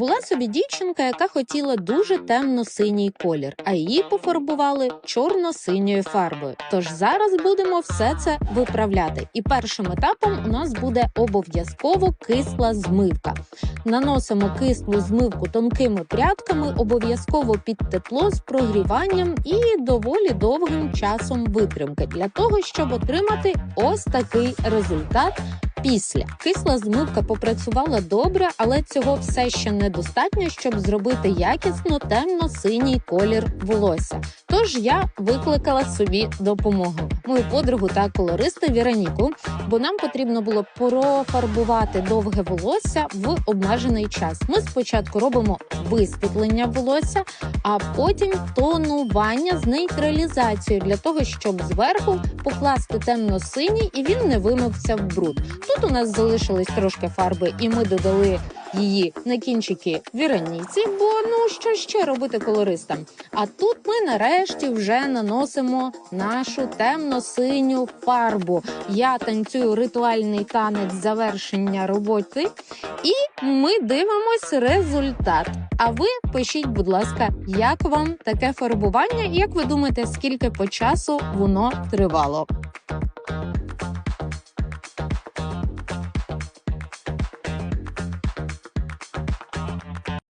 Була собі дівчинка, яка хотіла дуже темно-синій колір, а її пофарбували чорно-синьою фарбою. Тож зараз будемо все це виправляти. І першим етапом у нас буде обов'язково кисла змивка. Наносимо кислу змивку тонкими прядками, обов'язково під тепло з прогріванням і доволі довгим часом витримки для того, щоб отримати ось такий результат. Після кисла змивка попрацювала добре, але цього все ще недостатньо, щоб зробити якісно темно-синій колір волосся. Тож я викликала собі допомогу. Мою подругу та колориста Віроніку, бо нам потрібно було профарбувати довге волосся в обмежений час. Ми спочатку робимо висвітлення волосся, а потім тонування з нейтралізацією для того, щоб зверху покласти темно-синій і він не вимився в бруд. Тут у нас залишилось трошки фарби, і ми додали її на кінчики віраніці, бо ну що ще робити колористам. А тут ми нарешті вже наносимо нашу темно-синю фарбу. Я танцюю ритуальний танець завершення роботи, і ми дивимось результат. А ви пишіть, будь ласка, як вам таке фарбування, як ви думаєте, скільки по часу воно тривало?